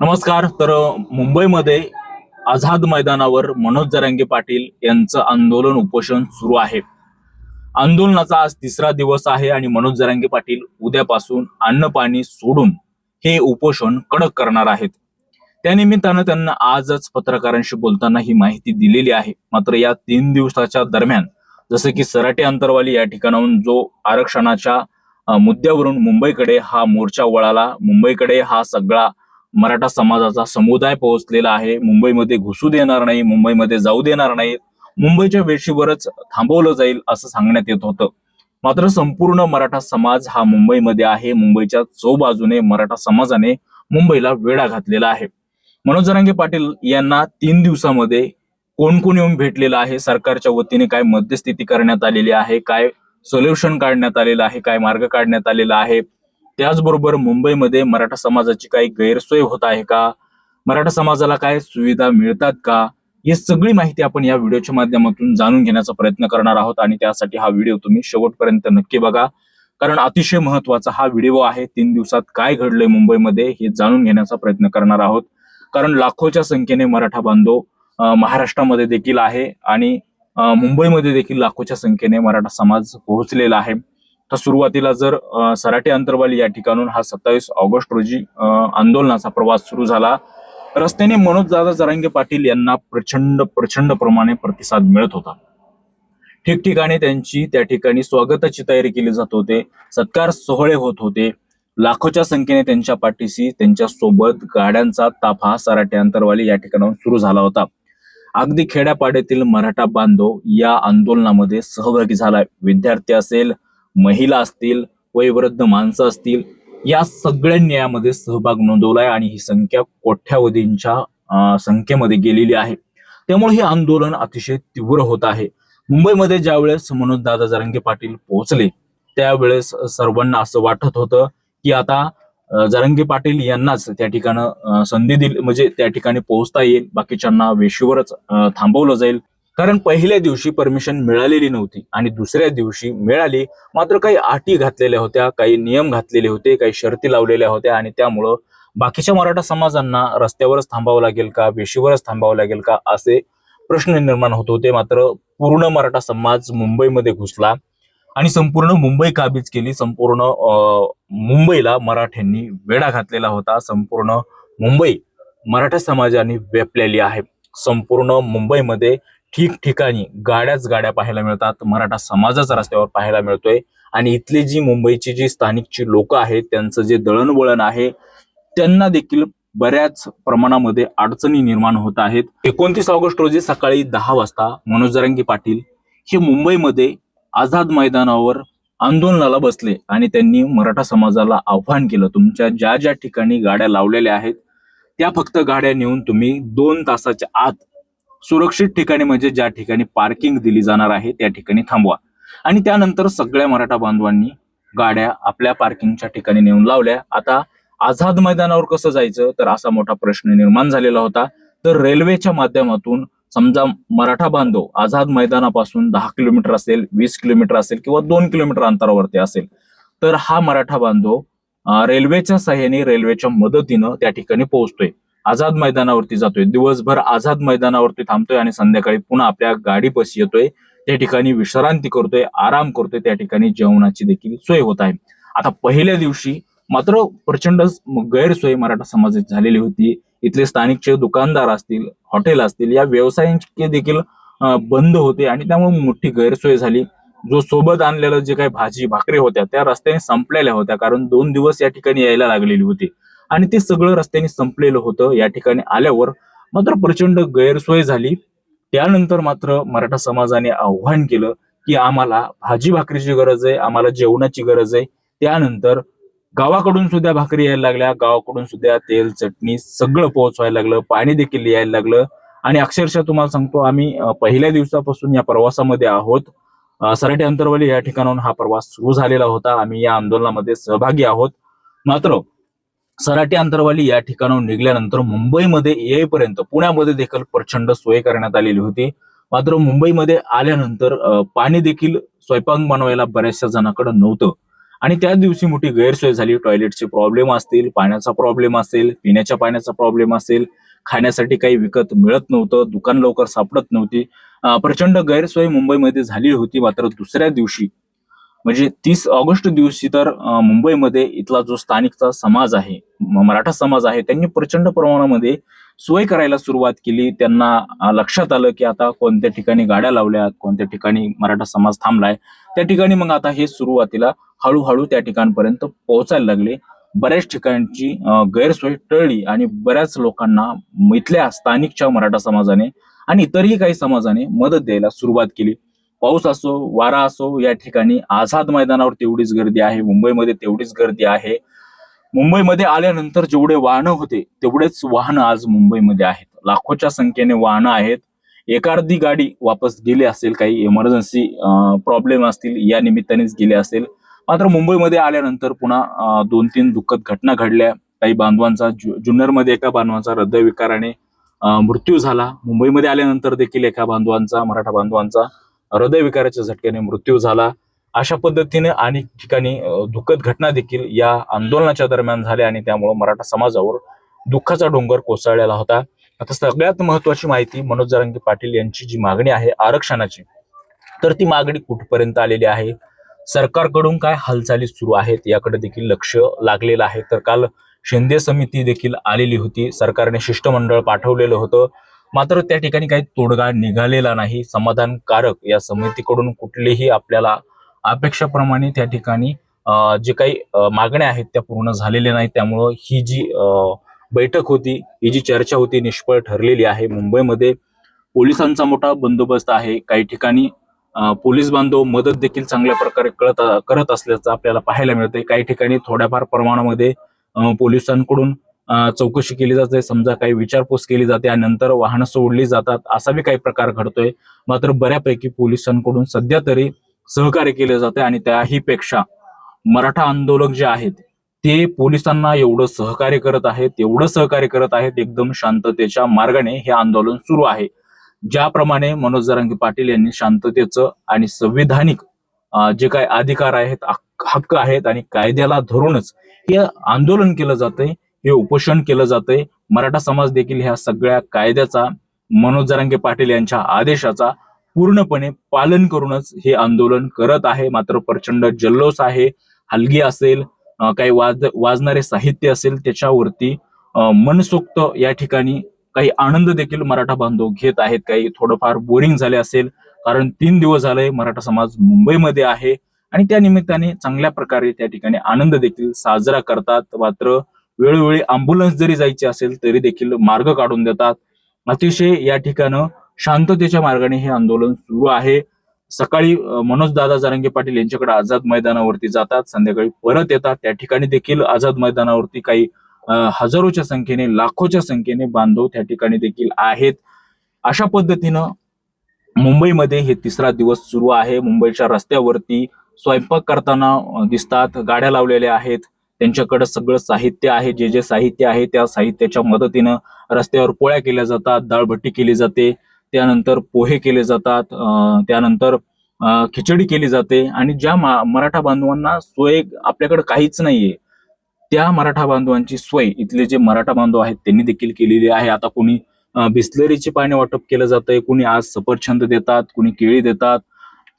नमस्कार तर मुंबईमध्ये आझाद मैदानावर मनोज जरांगे पाटील यांचं आंदोलन उपोषण सुरू आहे. आंदोलनाचा आज तिसरा दिवस आहे आणि मनोज जरांगे पाटील उद्यापासून अन्न पाणी सोडून हे उपोषण कडक करणार आहेत. त्यानिमित्तानं त्यांना आजच पत्रकारांशी बोलताना ही माहिती दिलेली आहे. मात्र या तीन दिवसाच्या दरम्यान जसं की सराटे अंतरवाली या ठिकाणाहून जो आरक्षणाच्या मुद्द्यावरून मुंबईकडे हा मोर्चा वळाला मुंबईकडे हा सगळा मराठा समाजाचा समुदाय पोहोचलेला आहे. मुंबईमध्ये घुसू देणार नाही मुंबईमध्ये जाऊ देणार नाही. मुंबईच्या वेशीवरच थांबवलं जाईल असं सांगण्यात येत होतं. मात्र संपूर्ण मराठा समाज हा मुंबईमध्ये आहे. मुंबईच्या चौबाजूने मराठा समाजाने मुंबईला वेढा घातलेला आहे. मनोज जरांगे पाटील यांना तीन दिवसामध्ये कोण कोण येऊन भेटलेलं आहे? सरकारच्या वतीने काय मध्यस्थिती करण्यात आलेली आहे? काय सोल्युशन काढण्यात आलेलं आहे? काय मार्ग काढण्यात आलेला आहे? त्याचबरोबर मुंबईमध्ये मराठा समाजाची काही गैरसोय होत आहे का? मराठा समाजाला काय सुविधा मिळतात का? ही सगळी माहिती आपण या व्हिडिओच्या माध्यमातून जाणून घेण्याचा प्रयत्न करणार आहोत आणि त्यासाठी हा व्हिडिओ तुम्ही शेवटपर्यंत नक्की बघा. कारण अतिशय महत्त्वाचा हा व्हिडिओ आहे. तीन दिवसात काय घडलंय मुंबईमध्ये हे जाणून घेण्याचा प्रयत्न करणार आहोत. कारण लाखोच्या संख्येने मराठा बांधव महाराष्ट्रामध्ये देखील आहे आणि मुंबईमध्ये देखील लाखोच्या संख्येने मराठा समाज पोहोचलेला आहे. तर सुरुवातीला जर सराटे अंतरवाली या ठिकाणून हा सत्तावीस ऑगस्ट रोजी आंदोलनाचा प्रवास सुरू झाला. रस्त्याने मनोज दादा जरांगे पाटील यांना प्रचंड प्रचंड प्रमाणे प्रतिसाद मिळत होता. ठिकठिकाणी त्यांची त्या ठिकाणी स्वागताची तयारी केली जात होते. सत्कार सोहळे होत होते. लाखोच्या संख्येने त्यांच्या पाठीशी त्यांच्यासोबत गाड्यांचा ताफा सराटे अंतरवाली या ठिकाणाहून सुरू झाला होता. अगदी खेड्यापाड्यातील मराठा बांधव या आंदोलनामध्ये सहभागी झालाय विद्यार्थी असेल महिला असतील वयवृद्ध माणसं असतील या सगळ्यांनी यामध्ये सहभाग नोंदवलाय आणि ही संख्या कोट्यावधींच्या संख्येमध्ये गेलेली आहे. त्यामुळे हे आंदोलन अतिशय तीव्र होत आहे. मुंबईमध्ये ज्यावेळेस मनोज दादा जरांगे पाटील पोहोचले त्यावेळेस सर्वांना असं वाटत होतं की आता जरंगे पाटील यांनाच त्या ठिकाणी संधी दिली म्हणजे त्या ठिकाणी पोहोचता येईल बाकीच्यांना वेशीवरच थांबवलं जाईल. कारण पहिल्या दिवशी परमिशन मिळालेली नव्हती आणि दुसऱ्या दिवशी मिळाली मात्र काही अटी घातलेल्या होत्या काही नियम घातलेले होते काही शर्ती लावलेल्या होत्या आणि त्यामुळं बाकीच्या मराठा समाजांना रस्त्यावरच थांबावं लागेल का वेशीवरच थांबावं लागेल का असे प्रश्न निर्माण होत होते. मात्र पूर्ण मराठा समाज मुंबईमध्ये घुसला आणि संपूर्ण मुंबई काबीज केली. संपूर्ण मुंबईला मराठ्यांनी वेढा घातलेला होता. संपूर्ण मुंबई मराठा समाजाने व्यापलेली आहे. संपूर्ण मुंबईमध्ये ठिकठिकाणी गाड्याच गाड्या पाहायला मिळतात. मराठा समाजाच रस्त्यावर पाहायला मिळतोय. आणि इथली जी मुंबईची जी स्थानिकची लोक आहेत त्यांचं जे दळणवळण आहे त्यांना देखील बऱ्याच प्रमाणामध्ये अडचणी निर्माण होत आहेत. एकोणतीस ऑगस्ट रोजी सकाळी दहा वाजता मनोज जरांगी पाटील हे मुंबईमध्ये आझाद मैदानावर आंदोलनाला बसले आणि त्यांनी मराठा समाजाला आव्हान केलं. तुमच्या ज्या ज्या ठिकाणी गाड्या लावलेल्या आहेत त्या फक्त गाड्या नेऊन तुम्ही दोन तासाच्या आत सुरक्षित ठिकाणी म्हणजे ज्या ठिकाणी पार्किंग दिली जाणार आहे त्या ठिकाणी थांबवा. आणि त्यानंतर सगळ्या मराठा बांधवांनी गाड्या आपल्या पार्किंगच्या ठिकाणी नेऊन लावल्या. आता आझाद मैदानावर कसं जायचं? तर असा मोठा प्रश्न निर्माण झालेला होता. तर रेल्वेच्या माध्यमातून समजा मराठा बांधव आझाद मैदानापासून दहा किलोमीटर असेल वीस किलोमीटर असेल किंवा दोन किलोमीटर अंतरावरती असेल तर हा मराठा बांधव रेल्वेच्या सहाय्याने रेल्वेच्या मदतीनं त्या ठिकाणी पोहोचतोय. आझाद मैदानावरती जातोय. दिवसभर आझाद मैदानावरती थांबतोय आणि संध्याकाळी पुन्हा आपल्या गाडीपाशी येतोय. त्या ठिकाणी विश्रांती करतोय आराम करतोय. त्या ठिकाणी जेवणाची देखील सोय होत आहे. आता पहिल्या दिवशी मात्र प्रचंड गैरसोय मराठा समाजात झालेली होती. इथले स्थानिकचे दुकानदार असतील हॉटेल असतील या व्यवसायांचे देखील बंद होते आणि त्यामुळे मोठी गैरसोय झाली. जो सोबत आणलेलं जे काही भाजी भाकरी होत्या त्या रस्त्याने संपलेल्या होत्या. कारण दोन दिवस या ठिकाणी यायला लागलेली होती. आणि ते सगळं रस्त्याने संपलेलं होतं. या ठिकाणी आल्यावर मात्र प्रचंड गैरसोय झाली. त्यानंतर मात्र मराठा समाजाने आव्हान केलं की आम्हाला भाजी भाकरीची गरज आहे आम्हाला जेवणाची गरज आहे. त्यानंतर गावाकडून सुद्धा भाकरी यायला लागल्या. गावाकडून सुद्धा तेल चटणी सगळं पोहोचवायला लागलं. पाणी देखील यायला लागलं. आणि अक्षरशः तुम्हाला सांगतो आम्ही पहिल्या दिवसापासून या प्रवासामध्ये आहोत. सराठे सराटे अंतरवाली या ठिकाणाहून हा प्रवास सुरू झालेला होता. आम्ही या आंदोलनामध्ये सहभागी आहोत. मात्र सराटी अंतरवाली या ठिकाणाहून निघाल्यानंतर मुंबईमध्ये येईपर्यंत पुण्यामध्ये देखील प्रचंड सोय करण्यात आलेली होती. मात्र मुंबईमध्ये आल्यानंतर पाणी देखील स्वयंपाक बनवायला बऱ्याचशा जणांकडे नव्हतं. आणि त्या दिवशी मोठी गैरसोय झाली. टॉयलेटचे प्रॉब्लेम असतील पाण्याचा प्रॉब्लेम असेल पिण्याच्या पाण्याचा प्रॉब्लेम असेल खाण्यासाठी काही विकत मिळत नव्हतं दुकान लवकर सापडत नव्हती. प्रचंड गैरसोय मुंबईमध्ये झाली होती. मात्र दुसऱ्या दिवशी म्हणजे तीस ऑगस्ट दिवशी तर मुंबईमध्ये इथला जो स्थानिकचा समाज आहे मराठा समाज आहे त्यांनी प्रचंड प्रमाणामध्ये सोय करायला सुरुवात केली. त्यांना लक्षात आलं की आता कोणत्या ठिकाणी गाड्या लावल्यात कोणत्या ठिकाणी मराठा समाज थांबलाय. त्या ठिकाणी मग आता हे सुरुवातीला हळूहळू त्या ठिकाणपर्यंत पोहोचायला लागले. बऱ्याच ठिकाणची गैरसोय टळली आणि बऱ्याच लोकांना इथल्या स्थानिकच्या मराठा समाजाने आणि इतरही काही समाजाने मदत द्यायला सुरुवात केली. पाऊस असो वारा असो या ठिकाणी आझाद मैदानावर तेवढीच गर्दी आहे. मुंबईमध्ये तेवढीच गर्दी आहे. मुंबईमध्ये आल्यानंतर जेवढे वाहनं होते तेवढेच वाहनं आज मुंबईमध्ये आहेत. लाखोच्या संख्येने वाहनं आहेत. एखादी गाडी वापस गेली असेल काही इमर्जन्सी प्रॉब्लेम असतील या निमित्तानेच गेले असेल. मात्र मुंबईमध्ये आल्यानंतर पुन्हा दोन तीन दुःखद घटना घडल्या. काही बांधवांचा जुन्नरमध्ये एका बांधवांचा हृदयविकाराने मृत्यू झाला. मुंबईमध्ये आल्यानंतर देखील एका बांधवांचा मराठा बांधवांचा हृदयविकाराच्या झटक्याने मृत्यू झाला. अशा पद्धतीने अनेक ठिकाणी दुःखद घटना देखील या आंदोलनाच्या दरम्यान झाल्या आणि त्यामुळे मराठा समाजावर दुःखाचा डोंगर कोसळलेला होता. आता सगळ्यात महत्वाची माहिती मनोज जरांगे पाटील यांची जी मागणी आहे आरक्षणाची तर ती मागणी कुठपर्यंत आलेली आहे? सरकारकडून काय हालचाली सुरू आहेत? याकडे देखील लक्ष लागलेलं आहे. तर काल शिंदे समिती देखील आलेली होती. सरकारने शिष्टमंडळ पाठवलेलं होतं. मात्र त्या ठिकाणी काही तोडगा निघालेला नाही. समाधानकारक या समितीकडून कुठलेही आपल्याला अपेक्षाप्रमाणे त्या ठिकाणी जे काही मागण्या आहेत त्या पूर्ण झालेल्या नाही त्यामुळं ही जी बैठक होती ही जी चर्चा होती निष्फळ ठरलेली आहे. मुंबईमध्ये पोलिसांचा मोठा बंदोबस्त आहे. काही ठिकाणी पोलीस बांधव मदत देखील चांगल्या प्रकारे कळत करत असल्याचं आपल्याला पाहायला मिळतंय. काही ठिकाणी थोड्याफार प्रमाणामध्ये पोलिसांकडून चौकशी केली जाते समजा काही विचारपूस केली जाते आणि नंतर वाहनं सोडली जातात असा बी काही प्रकार घडतोय. मात्र बऱ्यापैकी पोलिसांकडून सध्या तरी सहकार्य केले जाते आणि त्याही पेक्षा मराठा आंदोलक जे आहेत ते पोलिसांना एवढं सहकार्य करत आहेत एवढं सहकार्य करत आहेत एकदम शांततेच्या मार्गाने हे आंदोलन सुरू आहे. ज्याप्रमाणे मनोज जरांगे पाटील यांनी शांततेचं आणि संविधानिक जे काही अधिकार आहेत हक्क- हक्क आहेत आणि कायद्याला धरूनच हे आंदोलन केलं जातंय. हे उपोषण केलं जातंय. मराठा समाज देखील ह्या सगळ्या कायद्याचा मनोज जरांगे पाटील यांच्या आदेशाचा पूर्णपणे पालन करूनच हे आंदोलन करत आहे. मात्र प्रचंड जल्लोष आहे. हलगी असेल काही वाज वाजणारे साहित्य असेल त्याच्यावरती मनसोक्त या ठिकाणी काही आनंद देखील मराठा बांधव घेत आहेत. काही थोडंफार बोरिंग झाले असेल कारण तीन दिवस झाले मराठा समाज मुंबईमध्ये आहे. आणि त्या निमित्ताने चांगल्या प्रकारे त्या ठिकाणी आनंद देखील साजरा करतात. मात्र वेळोवेळी अँब्युलन्स जरी जायची असेल तरी देखील मार्ग काढून देतात. अतिशय या ठिकाणं शांततेच्या मार्गाने हे आंदोलन सुरू आहे. सकाळी मनोज दादा जारंगे पाटील यांच्याकडे आझाद मैदानावरती जातात. संध्याकाळी परत येतात. त्या ठिकाणी देखील आझाद मैदानावरती काही हजारोच्या संख्येने लाखोच्या संख्येने बांधव त्या ठिकाणी देखील आहेत. अशा पद्धतीनं मुंबईमध्ये हे तिसरा दिवस सुरू आहे. मुंबईच्या रस्त्यावरती स्वयंपाक करताना दिसतात. गाड्या लावलेल्या आहेत. त्यांच्याकडे सगळं साहित्य आहे जे जे साहित्य आहे त्या साहित्याच्या मदतीनं रस्त्यावर पोळ्या केल्या जातात दाळभट्टी केली जाते त्यानंतर पोहे केले जातात त्यानंतर खिचडी केली जाते आणि ज्या मराठा बांधवांना सोय आपल्याकडे काहीच नाहीये त्या मराठा बांधवांची सोय इथले जे मराठा बांधव आहेत त्यांनी देखील केलेली आहे. आता कोणी अं, बिस्लरीचे पाणी वाटप केलं जातंय कोणी आज सफरछंद देतात कोणी केळी देतात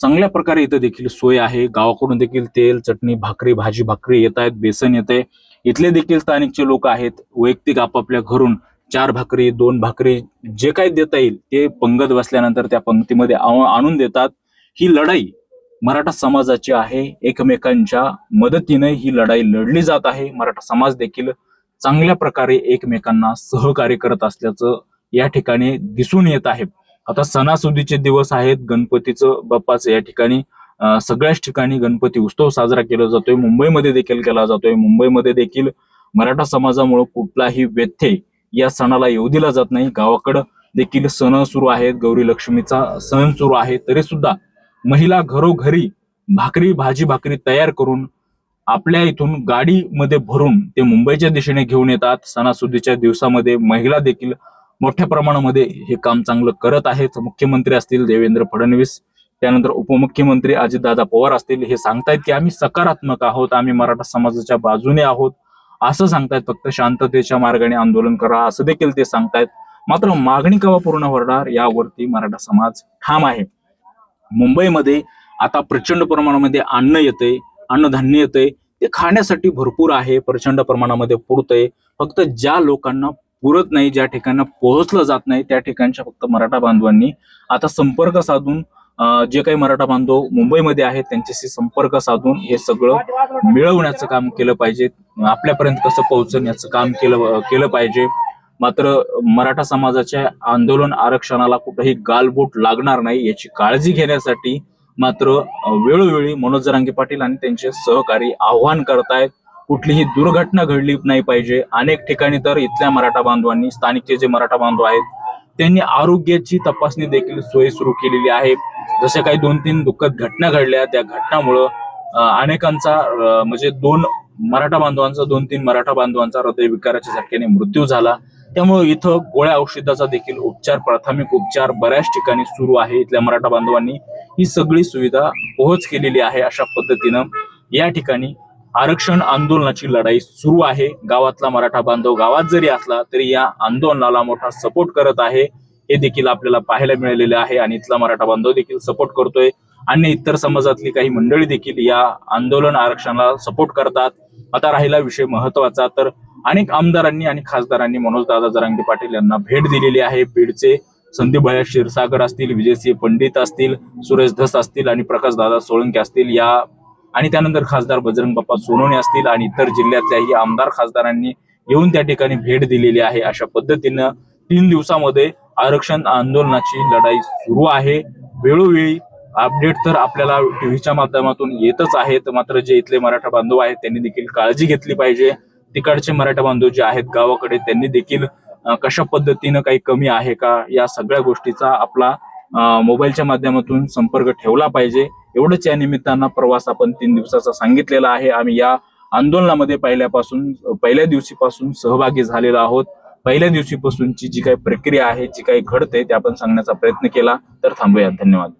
चांगल्या प्रकारे इथं देखील सोय आहे. गावाकडून देखील तेल चटणी भाकरी भाजी भाकरी येत आहेत. बेसन येत आहे. इथले देखील स्थानिकचे लोक आहेत. वैयक्तिक आपापल्या घरून चार भाकरी दोन भाकरी जे काही देता येईल ते पंगत बसल्यानंतर त्या पंक्तीमध्ये आणून देतात. ही लढाई मराठा समाजाची आहे. एकमेकांच्या मदतीने ही लढाई लढली जात आहे. मराठा समाज देखील चांगल्या प्रकारे एकमेकांना सहकार्य करत असल्याचं या ठिकाणी दिसून येत आहे. आता सणासुदीचे दिवस आहेत. गणपतीचं बाप्पाचं या ठिकाणी सगळ्याच ठिकाणी गणपती उत्सव साजरा केला जातोय. मुंबईमध्ये देखील केला जातोय. मुंबईमध्ये देखील मराठा समाजामुळे कुठलाही व्यत्यय या सणाला येऊ दिला जात नाही. गावाकडं देखील सण सुरू आहेत. गौरी लक्ष्मीचा सण सुरू आहे. तरी सुद्धा महिला घरोघरी भाकरी भाजी भाकरी तयार करून आपल्या इथून गाडीमध्ये भरून ते मुंबईच्या दिशेने घेऊन येतात. सणासुदीच्या दिवसामध्ये महिला देखील मोठ्या प्रमाणामध्ये हे काम चांगलं करत आहेत. मुख्यमंत्री असतील देवेंद्र फडणवीस त्यानंतर उपमुख्यमंत्री अजितदादा पवार असतील हे सांगतायत की आम्ही सकारात्मक आहोत. आम्ही मराठा समाजाच्या बाजूने आहोत. असं सांगतायत. फक्त शांततेच्या मार्गाने आंदोलन करा असं देखील ते सांगतायत. मात्र मागणी कवा पूर्ण होणार यावरती मराठा समाज ठाम आहे. मुंबईमध्ये आता प्रचंड प्रमाणामध्ये अन्न येतंय अन्नधान्य येते ते खाण्यासाठी भरपूर आहे प्रचंड प्रमाणामध्ये पुरतंय. फक्त ज्या लोकांना पुरत नाही ज्या ठिकाणी पोहोचलं जात नाही त्या ठिकाणच्या फक्त मराठा बांधवांनी आता संपर्क साधून जे काही मराठा बांधव मुंबईमध्ये आहेत त्यांच्याशी संपर्क साधून हे सगळं मिळवण्याचं काम केलं पाहिजे. आपल्यापर्यंत कसं पोहोचण्याचं काम केलं केलं पाहिजे. मात्र मराठा समाजाच्या आंदोलन आरक्षणाला कुठंही गालबोट लागणार नाही याची काळजी घेण्यासाठी मात्र वेळोवेळी मनोज जरांगे पाटील आणि त्यांचे सहकारी आव्हान करतायत. कुठलीही दुर्घटना घडली नाही पाहिजे. अनेक ठिकाणी तर इथल्या मराठा बांधवांनी स्थानिकचे जे मराठा बांधव आहेत त्यांनी आरोग्याची तपासणी देखील सोय सुरू केलेली आहे. जसे काही दोन तीन दुःखद घटना घडल्या त्या घटनामुळं अनेकांचा म्हणजे दोन मराठा बांधवांचा दोन तीन मराठा बांधवांचा हृदयविकाराच्या झटक्याने मृत्यू झाला. त्यामुळे इथं गोळ्या औषधाचा देखील उपचार प्राथमिक उपचार बऱ्याच ठिकाणी सुरू आहे. इथल्या मराठा बांधवांनी ही सगळी सुविधा पोहोच केलेली आहे अशा पद्धतीनं. या ठिकाणी आरक्षण आंदोलनाची लढाई सुरू आहे. गावातला मराठा बांधव गावात जरी असला तरी या आंदोलनाला मोठा सपोर्ट करत आहे. हे देखील आपल्याला पाहायला मिळालेलं आहे आणि इथला मराठा बांधव देखील सपोर्ट करतोय. आणि इतर समाजातली काही मंडळी देखील या आंदोलन आरक्षणाला सपोर्ट करतात. आता राहिला विषय महत्त्वाचा तर अनेक आमदारांनी आणि खासदारांनी मनोजदादा जरांगे पाटील यांना भेट दिलेली आहे. बीडचे संदीपभया क्षीरसागर असतील विजयसिंह पंडित असतील सुरेश धस असतील आणि प्रकाश दादा सोळंके असतील या आणि त्यानंतर खासदार बजरंग बाप्पा सोनवणे असतील आणि इतर जिल्ह्यातल्याही आमदार खासदारांनी येऊन त्या ठिकाणी भेट दिलेली आहे. अशा पद्धतीनं तीन दिवसामध्ये आरक्षण आंदोलनाची लढाई सुरू आहे. वेळोवेळी अपडेट तर आपल्याला टीव्हीच्या माध्यमातून येतच आहेत. मात्र जे इथले मराठा बांधव आहेत त्यांनी देखील काळजी घेतली पाहिजे. तिकडचे मराठा बांधव जे आहेत गावाकडे त्यांनी देखील कशा पद्धतीनं काही कमी आहे का या सगळ्या गोष्टीचा आपला मोबाईलच्या माध्यमातून संपर्क ठेवला पाहिजे. एवढंच या निमित्तानं प्रवास आपण तीन दिवसाचा सांगितलेला आहे. आम्ही या आंदोलनामध्ये पहिल्यापासून पहिल्या दिवशीपासून सहभागी झालेलो आहोत. पहिल्या दिवशीपासूनची जी काही प्रक्रिया आहे जी काही घडते ते आपण सांगण्याचा प्रयत्न केला. तर थांबूया. धन्यवाद.